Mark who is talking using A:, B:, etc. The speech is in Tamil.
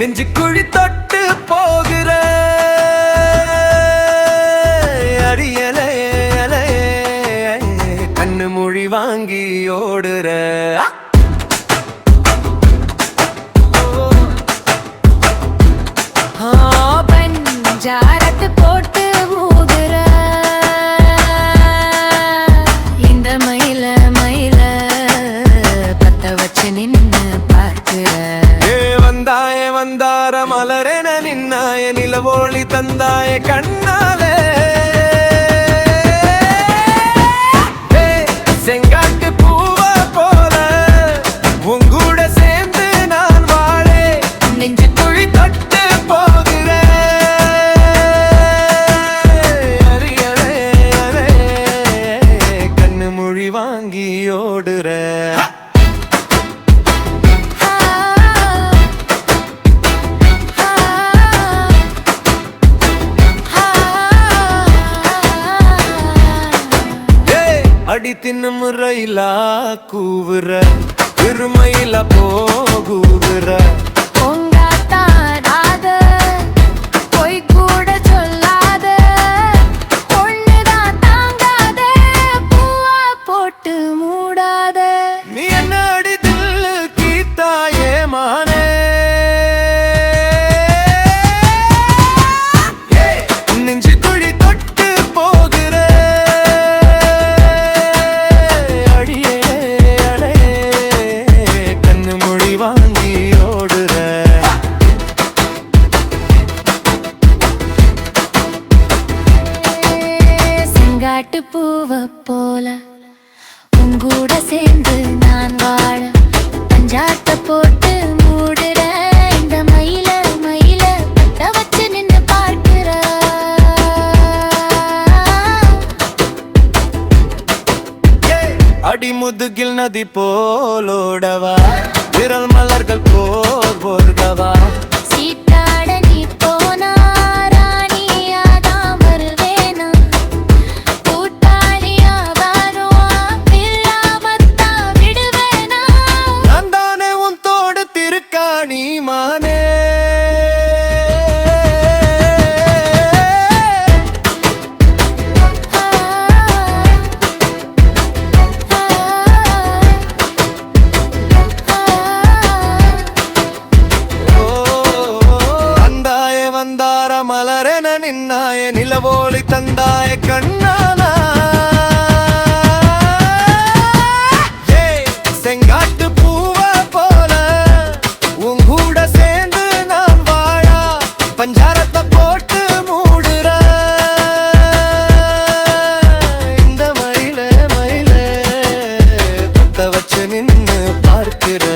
A: நெஞ்சு குழி தொட்டு போகிற. அடியலே கண்ணு மொழி வாங்கி ஓடுற.
B: ஆ, போட்டு ஊதுற. இந்த மயில மயில பத்த வச்சு
A: ஒளி தந்தாய கண்ணாலே. செங்காட்டு பூவ போல உங்கூட சேர்ந்து நான் வாழே. நெஞ்சு துழி தொட்டு போகிறேன். அடி தின்னு முறையிலா கூவுற. பெருமையில செங்காட்டு
B: பூவை போல உங்கூட சேர்ந்து நான் வாழ பஞ்சாட்ட போட்டு மூடுற
A: இந்த மயில மயில பட்ட வச்சு நின்று பார்க்கிற. அடிமுதுகில் நதி போலோடவா விரல் மலர்கள் போர் போர்கவா. ஒளி தந்தாய கண்ணால.
B: செங்காட்டு பூவ போல. உன் கூட சேர்ந்து நான் வாழா. பஞ்சாரத்தை போட்டு மூடுற. இந்த மயில மயில பத்த வச்சு நின்று பார்க்கிற